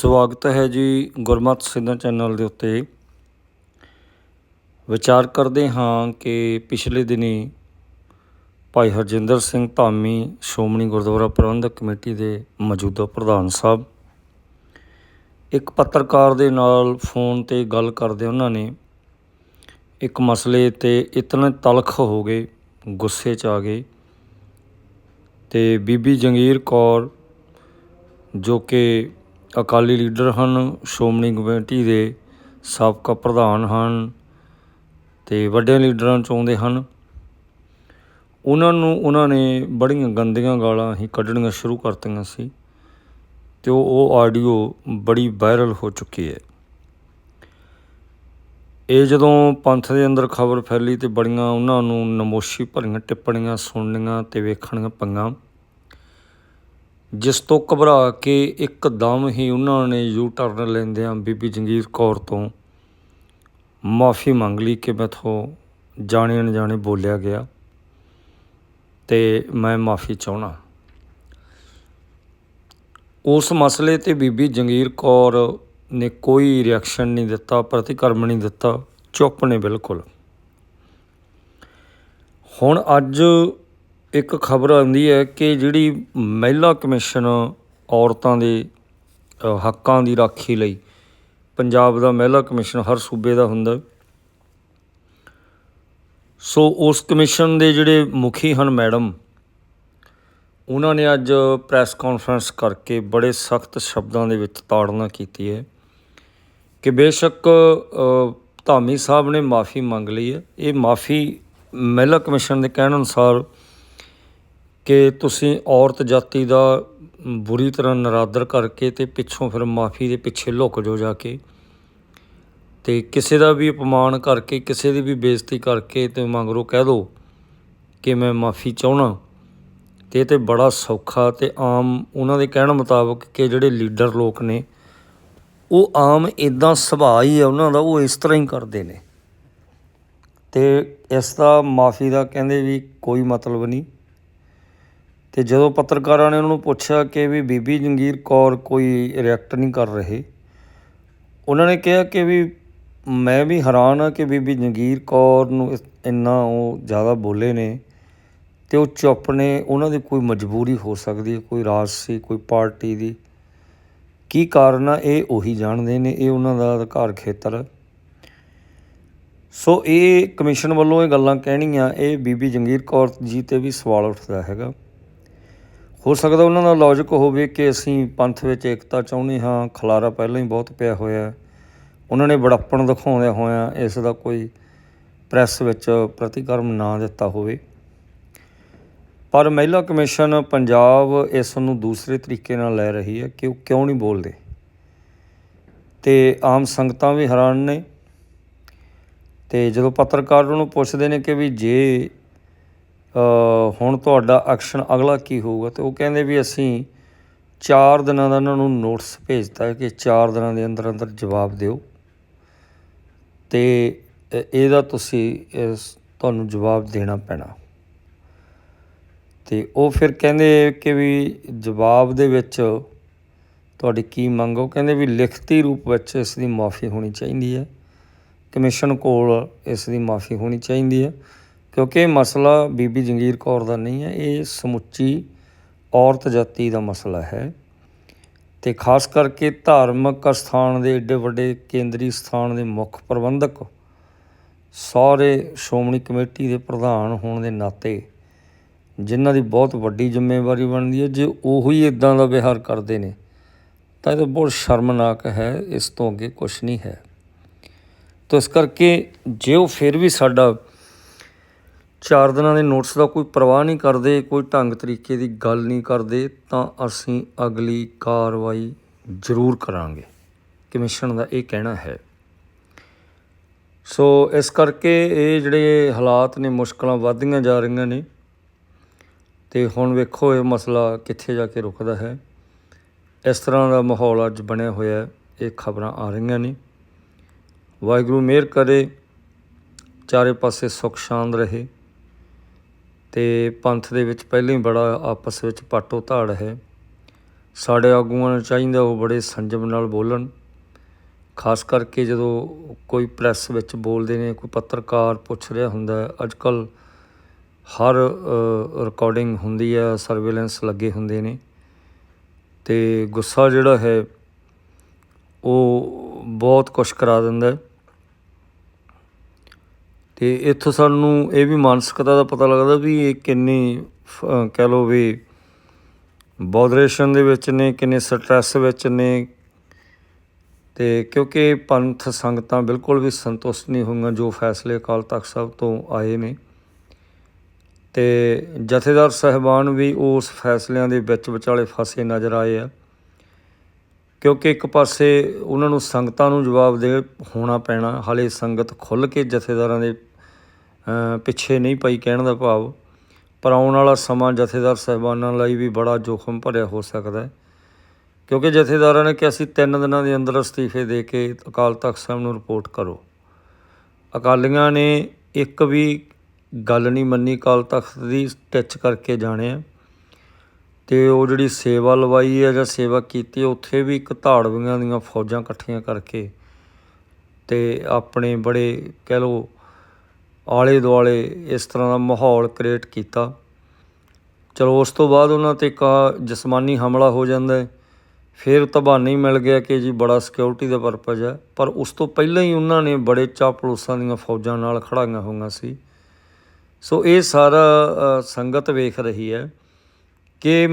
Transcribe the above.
ਸਵਾਗਤ ਹੈ ਜੀ ਗੁਰਮਤਿ ਸਿੱਧਾ ਚੈਨਲ ਦੇ ਉੱਤੇ। ਵਿਚਾਰ ਕਰਦੇ ਹਾਂ ਕਿ ਪਿਛਲੇ ਦਿਨੀ ਭਾਈ ਹਰਜਿੰਦਰ ਸਿੰਘ ਧਾਮੀ ਸ਼੍ਰੋਮਣੀ ਗੁਰਦੁਆਰਾ ਪ੍ਰਬੰਧਕ ਕਮੇਟੀ ਦੇ ਮੌਜੂਦਾ ਪ੍ਰਧਾਨ ਸਾਹਿਬ, ਇੱਕ ਪੱਤਰਕਾਰ ਦੇ ਨਾਲ ਫੋਨ ਤੇ ਗੱਲ ਕਰਦੇ ਉਹਨਾਂ ਨੇ, ਇੱਕ ਮਸਲੇ ਤੇ ਇਤਨੇ ਤਲਖ ਹੋ ਗਏ, ਗੁੱਸੇ 'ਚ ਆ ਗਏ ਤੇ ਬੀਬੀ ਜੰਗੀਰ ਕੌਰ ਜੋ ਕਿ ਅਕਾਲੀ ਲੀਡਰ ਹਨ, ਸ਼੍ਰੋਮਣੀ ਕਮੇਟੀ ਦੇ ਸਾਬਕਾ ਪ੍ਰਧਾਨ ਹਨ ਅਤੇ ਵੱਡੇ ਲੀਡਰਾਂ 'ਚ ਆਉਂਦੇ ਹਨ। ਉਹਨਾਂ ਨੂੰ, ਉਹਨਾਂ ਨੇ ਬੜੀਆਂ ਗੰਦੀਆਂ ਗਾਲਾਂ ਹੀ ਕੱਢਣੀਆਂ ਸ਼ੁਰੂ ਕਰਤੀਆਂ ਸੀ ਅਤੇ ਉਹ ਆਡੀਓ ਬੜੀ ਵਾਇਰਲ ਹੋ ਚੁੱਕੀ ਹੈ। ਇਹ ਜਦੋਂ ਪੰਥ ਦੇ ਅੰਦਰ ਖਬਰ ਫੈਲੀ ਤੇ ਬੜੀਆਂ ਉਹਨਾਂ ਨੂੰ ਨਮੋਸ਼ੀ ਭਰੀਆਂ ਟਿੱਪਣੀਆਂ, ਸੁਣਨੀਆਂ ਤੇ ਵੇਖਣੀਆਂ ਪਈਆਂ ਜਿਸ ਤੋਂ ਘਬਰਾ ਕੇ ਇੱਕਦਮ ਹੀ ਉਹਨਾਂ ਨੇ ਯੂ ਟਰਨ ਲੈਂਦਿਆਂ ਬੀਬੀ ਜੰਗੀਰ ਕੌਰ ਤੋਂ, ਮਾਫੀ ਮੰਗ ਲਈ ਕਿ ਮੈਥੋਂ ਜਾਣੇ ਅਣਜਾਣੇ ਬੋਲਿਆ ਗਿਆ ਤੇ ਮੈਂ ਮਾਫੀ ਚਾਹਣਾ ਉਸ ਮਸਲੇ ਤੇ ਬੀਬੀ ਜੰਗੀਰ ਕੌਰ ਨੇ ਕੋਈ ਰਿਐਕਸ਼ਨ ਨਹੀਂ ਦਿੱਤਾ, ਪ੍ਰਤੀਕਰਮ ਨਹੀਂ ਦਿੱਤਾ, ਚੁੱਪ ਨੇ ਬਿਲਕੁਲ। ਹੁਣ ਅੱਜ ਇੱਕ ਖਬਰ ਆਉਂਦੀ ਹੈ ਕਿ ਜਿਹੜੀ ਮਹਿਲਾ ਕਮਿਸ਼ਨ ਔਰਤਾਂ ਦੇ ਹੱਕਾਂ ਦੀ ਰਾਖੀ ਲਈ ਪੰਜਾਬ ਦਾ ਮਹਿਲਾ ਕਮਿਸ਼ਨ ਹਰ ਸੂਬੇ ਦਾ ਹੁੰਦਾ ਸੋ ਉਸ ਕਮਿਸ਼ਨ ਦੇ ਜਿਹੜੇ ਮੁਖੀ ਹਨ ਮੈਡਮ, ਉਹਨਾਂ ਨੇ ਅੱਜ ਪ੍ਰੈਸ ਕਾਨਫਰੰਸ ਕਰਕੇ ਬੜੇ ਸਖਤ ਸ਼ਬਦਾਂ ਦੇ ਵਿੱਚ ਤਾੜਨਾ ਕੀਤੀ ਹੈ ਕਿ ਬੇਸ਼ੱਕ ਧਾਮੀ ਸਾਹਿਬ ਨੇ ਮਾਫੀ ਮੰਗ ਲਈ ਹੈ। ਇਹ ਮਾਫੀ ਮਹਿਲਾ ਕਮਿਸ਼ਨ ਦੇ ਕਹਿਣ ਅਨੁਸਾਰ ਕਿ ਤੁਸੀਂ ਔਰਤ ਜਾਤੀ ਦਾ ਬੁਰੀ ਤਰ੍ਹਾਂ ਨਰਾਦਰ ਕਰਕੇ ਤੇ ਪਿੱਛੋਂ ਫਿਰ ਮਾਫੀ ਦੇ ਪਿੱਛੇ ਲੁਕ ਜੋ ਜਾ ਕੇ ਤੇ ਕਿਸੇ ਦਾ ਵੀ ਅਪਮਾਨ ਕਰਕੇ, ਕਿਸੇ ਦੀ ਵੀ ਬੇਇੱਜ਼ਤੀ ਕਰਕੇ ਤੇ ਮਗਰੋਂ ਕਹਿ ਦੋ ਕਿ ਮੈਂ ਮਾਫੀ ਚਾਹਣਾ ਤੇ ਇਹ ਤੇ ਬੜਾ ਸੌਖਾ ਤੇ ਆਮ ਉਹਨਾਂ ਦੇ ਕਹਿਣ ਮੁਤਾਬਕ ਕਿ ਜਿਹੜੇ ਲੀਡਰ ਲੋਕ ਨੇ, ਉਹ ਆਮ ਇਦਾਂ ਸੁਭਾਅ ਹੀ ਹੈ ਉਹਨਾਂ ਦਾ, ਉਹ ਇਸ ਤਰ੍ਹਾਂ ਹੀ ਕਰਦੇ ਨੇ। ਤੇ ਇਸ ਦਾ ਮਾਫੀ ਦਾ ਕਹਿੰਦੇ ਵੀ ਕੋਈ ਮਤਲਬ ਨਹੀਂ। ਤੇ ਜਦੋਂ ਪੱਤਰਕਾਰਾਂ ਨੇ ਉਹਨਾਂ ਨੂੰ ਪੁੱਛਿਆ ਕਿ ਵੀ ਬੀਬੀ ਜੰਗੀਰ ਕੌਰ ਕੋਈ ਰਿਐਕਟ ਨਹੀਂ ਕਰ ਰਹੇ, ਉਹਨਾਂ ਨੇ ਕਿਹਾ ਕਿ ਵੀ ਮੈਂ ਵੀ ਹੈਰਾਨ ਹਾਂ ਕਿ ਬੀਬੀ ਜੰਗੀਰ ਕੌਰ ਨੂੰ ਇੰਨਾ ਉਹ ਜ਼ਿਆਦਾ ਬੋਲੇ ਨੇ ਤੇ ਉਹ ਚੁੱਪ ਨੇ, ਉਹਨਾਂ ਦੀ ਕੋਈ ਮਜਬੂਰੀ ਹੋ ਸਕਦੀ ਹੈ, ਕੋਈ ਰਾਜਸੀ, ਕੋਈ ਪਾਰਟੀ ਦੀ। ਕੀ ਕਾਰਨ ਆ? ਇਹ ਉਹੀ ਜਾਣਦੇ ਨੇ, ਇਹ ਉਹਨਾਂ ਦਾ ਅਧਿਕਾਰ ਖੇਤਰ। ਹੈ ਸੋ ਇਹ ਕਮਿਸ਼ਨ ਵੱਲੋਂ ਇਹ ਗੱਲਾਂ ਕਹਿਣੀਆਂ, ਇਹ ਬੀਬੀ ਜੰਗੀਰ ਕੌਰ ਜੀ ਤੇ ਵੀ ਸਵਾਲ ਉੱਠਦਾ ਹੈਗਾ। ਹੋ ਸਕਦਾ ਉਹਨਾਂ ਦਾ ਲੌਜੀਕ ਹੋਵੇ ਕਿ ਅਸੀਂ ਪੰਥ ਵਿੱਚ ਏਕਤਾ ਚਾਹੁੰਦੇ ਹਾਂ, ਖਲਾਰਾ ਪਹਿਲਾਂ ਹੀ ਬਹੁਤ ਪਿਆ ਹੋਇਆ ਹੈ। ਉਹਨਾਂ ਨੇ ਬੜਾਪਣ ਦਿਖਾਉਂਦਿਆਂ ਹੋਇਆਂ ਇਸ ਦਾ ਕੋਈ ਪ੍ਰੈਸ ਵਿੱਚ ਪ੍ਰਤੀਕਰਮ ਨਾ ਦਿੱਤਾ ਹੋਵੇ। ਪਰ ਮਹਿਲਾ ਕਮਿਸ਼ਨ ਪੰਜਾਬ ਇਸ ਨੂੰ ਦੂਸਰੇ ਤਰੀਕੇ ਨਾਲ ਲੈ ਰਹੀ ਹੈ ਕਿ ਉਹ ਕਿਉਂ ਨਹੀਂ ਬੋਲਦੇ? ਤੇ ਆਮ ਸੰਗਤਾਂ ਵੀ ਹੈਰਾਨ ਨੇ। ਤੇ ਜਦੋਂ ਪੱਤਰਕਾਰ ਉਹਨੂੰ ਪੁੱਛਦੇ ਨੇ ਕਿ ਵੀ ਜੇ ਹੁਣ ਤੁਹਾਡਾ ਐਕਸ਼ਨ ਅਗਲਾ ਕੀ ਹੋਊਗਾ? ਤੇ ਉਹ ਕਹਿੰਦੇ ਵੀ ਅਸੀਂ 4 ਦਿਨਾਂ ਦਾ ਉਹਨਾਂ ਨੂੰ ਨੋਟਿਸ ਭੇਜਤਾ ਕਿ 4 ਦਿਨਾਂ ਦੇ ਅੰਦਰ ਅੰਦਰ ਜਵਾਬ ਦਿਓ। ਤੇ ਇਹਦਾ ਤੁਸੀਂ ਤੁਹਾਨੂੰ ਜਵਾਬ ਦੇਣਾ ਪੈਣਾ। ਤੇ ਉਹ ਫਿਰ ਕਹਿੰਦੇ ਕਿ ਵੀ ਜਵਾਬ ਦੇ ਵਿੱਚ ਤੁਹਾਡੀ ਕੀ ਮੰਗ ਉਹ ਕਹਿੰਦੇ ਵੀ ਲਿਖਤੀ ਰੂਪ ਵਿੱਚ ਇਸ ਦੀ ਮਾਫੀ ਹੋਣੀ ਚਾਹੀਦੀ ਹੈ। ਕਮਿਸ਼ਨ ਕੋਲ ਇਸ ਦੀ ਮਾਫੀ ਹੋਣੀ ਚਾਹੀਦੀ ਹੈ। ਕਿਉਂਕਿ ਇਹ ਮਸਲਾ ਬੀਬੀ ਜੰਗੀਰ ਕੌਰ ਦਾ ਨਹੀਂ ਹੈ, ਇਹ ਸਮੁੱਚੀ ਔਰਤ ਜਾਤੀ ਦਾ ਮਸਲਾ ਹੈ ਤੇ ਖਾਸ ਕਰਕੇ ਧਾਰਮਿਕ ਸਥਾਨ ਦੇ ਏਡੇ ਵੱਡੇ ਕੇਂਦਰੀ ਸਥਾਨ ਦੇ ਮੁੱਖ ਪ੍ਰਬੰਧਕ ਸਾਰੇ ਸ਼੍ਰੋਮਣੀ ਕਮੇਟੀ ਦੇ ਪ੍ਰਧਾਨ ਹੋਣ ਦੇ ਨਾਤੇ ਜਿਨ੍ਹਾਂ ਦੀ ਬਹੁਤ ਵੱਡੀ ਜ਼ਿੰਮੇਵਾਰੀ ਬਣਦੀ ਹੈ, ਜੇ ਉਹੀ ਇਦਾਂ ਦਾ ਵਿਹਾਰ ਕਰਦੇ ਨੇ, ਤਾਂ ਇਹ ਤਾਂ ਬਹੁਤ ਸ਼ਰਮਨਾਕ ਹੈ, ਇਸ ਤੋਂ ਅੱਗੇ ਕੁਝ ਨਹੀਂ ਹੈ। ਤਾਂ ਇਸ ਕਰਕੇ ਜੇ ਉਹ ਫਿਰ ਵੀ ਸਾਡਾ ਚਾਰ ਦਿਨਾਂ ਦੇ ਨੋਟਿਸ ਦਾ ਕੋਈ ਪਰਵਾਹ ਨਹੀਂ ਕਰਦੇ, ਕੋਈ ਢੰਗ ਤਰੀਕੇ ਦੀ ਗੱਲ ਨਹੀਂ ਕਰਦੇ, ਤਾਂ ਅਸੀਂ ਅਗਲੀ ਕਾਰਵਾਈ ਜ਼ਰੂਰ ਕਰਾਂਗੇ। ਕਮਿਸ਼ਨ ਦਾ ਇਹ ਕਹਿਣਾ ਹੈ। ਸੋ ਇਸ ਕਰਕੇ ਇਹ ਜਿਹੜੇ ਹਾਲਾਤ ਨੇ, ਮੁਸ਼ਕਲਾਂ ਵੱਧਦੀਆਂ ਜਾ ਰਹੀਆਂ ਨੇ, ਤੇ ਹੁਣ ਵੇਖੋ ਇਹ ਮਸਲਾ ਕਿੱਥੇ ਜਾ ਕੇ ਰੁਕਦਾ ਹੈ। ਇਸ ਤਰ੍ਹਾਂ ਦਾ ਮਾਹੌਲ ਅੱਜ ਬਣਿਆ ਹੋਇਆ ਇਹ ਖਬਰਾਂ ਆ ਰਹੀਆਂ ਨੇ। ਵਾਹਿਗੁਰੂ ਮਿਹਰ ਕਰੇ, ਚਾਰੇ ਪਾਸੇ ਸੁੱਖ ਸ਼ਾਂਤ ਰਹੇ। ਅਤੇ ਪੰਥ ਦੇ ਵਿੱਚ ਪਹਿਲਾਂ ਹੀ ਬੜਾ ਆਪਸ ਵਿੱਚ ਪਾਟੋ ਧਾੜ ਹੈ। ਸਾਡੇ ਆਗੂਆਂ ਨੂੰ ਚਾਹੀਦਾ ਉਹ ਬੜੇ ਸੰਜਮ ਨਾਲ ਬੋਲਣ। ਖਾਸ ਕਰਕੇ ਜਦੋਂ ਕੋਈ ਪ੍ਰੈਸ ਵਿੱਚ ਬੋਲਦੇ ਨੇ, ਕੋਈ ਪੱਤਰਕਾਰ ਪੁੱਛ ਰਿਹਾ ਹੁੰਦਾ ਅੱਜ ਕੱਲ ਹਰ ਰਿਕਾਰਡਿੰਗ ਹੁੰਦੀ ਹੈ ਸਰਵੇਲੈਂਸ ਲੱਗੇ ਹੁੰਦੇ ਨੇ। ਤੇ ਗੁੱਸਾ ਜਿਹੜਾ ਹੈ, ਉਹ ਬਹੁਤ ਕੁਛ ਕਰਾ ਦਿੰਦਾ ਹੈ। ਤੇ ਇੱਥੋਂ ਸਾਨੂੰ ਇਹ ਵੀ ਮਾਨਸਿਕਤਾ ਦਾ ਪਤਾ ਲੱਗਦਾ ਵੀ ਇਹ ਕਿੰਨੀ ਫ- ਕਹਿ ਲਓ ਵੀ ਬੋਦਰੇਸ਼ਨ ਦੇ ਵਿੱਚ ਨੇ, ਕਿੰਨੇ ਸਟ੍ਰੈਸ ਵਿੱਚ ਨੇ। ਤੇ ਕਿਉਂਕਿ ਪੰਥ ਸੰਗਤਾਂ ਬਿਲਕੁਲ ਵੀ ਸੰਤੁਸ਼ਟ ਨਹੀਂ ਹੋਈਆਂ ਜੋ ਫੈਸਲੇ ਅਕਾਲ ਤਖਤ ਸਾਹਿਬ ਤੋਂ ਆਏ ਨੇ। ਤੇ ਜਥੇਦਾਰ ਸਹਿਬਾਨ ਵੀ ਉਸ ਫੈਸਲਿਆਂ ਦੇ ਵਿੱਚ ਵਿਚਾਲੇ ਫਸੇ ਨਜ਼ਰ ਆਏ ਆ। ਕਿਉਂਕਿ ਇੱਕ ਪਾਸੇ ਉਹਨਾਂ ਨੂੰ ਸੰਗਤਾਂ ਨੂੰ ਜਵਾਬ ਦੇ ਹੋਣਾ ਪੈਣਾ, ਹਾਲੇ ਸੰਗਤ ਖੁੱਲ ਕੇ ਜਥੇਦਾਰਾਂ ਦੇ ਪਿੱਛੇ ਨਹੀਂ ਪਈ ਕਹਿਣ ਦਾ ਭਾਵ, ਪਰ ਆਉਣ ਵਾਲਾ ਸਮਾਂ ਜਥੇਦਾਰ ਸਹਿਬਾਨਾਂ ਲਈ ਵੀ ਬੜਾ ਜੋਖਮ ਭਰਿਆ ਹੋ ਸਕਦਾ ਹੈ। ਕਿਉਂਕਿ ਜਥੇਦਾਰਾਂ ਨੇ ਕਿਹਾ ਸੀ, ਤਿੰਨ ਦਿਨਾਂ ਦੇ ਅੰਦਰ ਅਸਤੀਫੇ ਦੇ ਕੇ ਅਕਾਲ ਤਖਤ ਸਾਹਿਬ ਨੂੰ ਰਿਪੋਰਟ ਕਰੋ। ਅਕਾਲੀਆਂ ਨੇ ਇੱਕ ਵੀ ਗੱਲ ਨਹੀਂ ਮੰਨੀ, ਅਕਾਲ ਤਖਤ ਦੀ ਟਿੱਚ ਕਰਕੇ ਜਾਣਿਆ ਤੇ ਉਹ ਜਿਹੜੀ ਸੇਵਾ ਲਵਾਈ ਹੈ ਜਾਂ ਸੇਵਾ ਕੀਤੀ ਉੱਥੇ ਵੀ ਇੱਕ ਧਾੜਵੀਆਂ ਦੀਆਂ ਫੌਜਾਂ ਇਕੱਠੀਆਂ ਕਰਕੇ ਤੇ ਆਪਣੇ ਬੜੇ ਕਹਿ ਲਓ ਆਲੇ ਦੁਆਲੇ ਇਸ ਤਰ੍ਹਾਂ ਦਾ ਮਾਹੌਲ ਕ੍ਰੀਏਟ ਕੀਤਾ। ਚਲੋ, ਉਸ ਤੋਂ ਬਾਅਦ ਉਹਨਾਂ ਤੇ ਇੱਕ ਜਿਸਮਾਨੀ ਹਮਲਾ ਹੋ ਜਾਂਦਾ ਹੈ। ਫਿਰ ਤਬਾਨੀ ਮਿਲ ਗਿਆ ਕਿ ਜੀ ਬੜਾ ਸਿਕਿਉਰਿਟੀ ਦਾ ਪਰਪਸ ਹੈ, ਪਰ ਉਸ ਤੋਂ ਪਹਿਲਾਂ ਹੀ ਉਹਨਾਂ ਨੇ ਬੜੇ ਚਾਪਲੂਸਾਂ ਦੀਆਂ ਫੌਜਾਂ ਨਾਲ ਖੜਾਈਆਂ ਹੋਈਆਂ ਸੀ। ਸੋ ਇਹ ਸਾਰਾ ਸੰਗਤ ਵੇਖ ਰਹੀ ਹੈ ਕਿ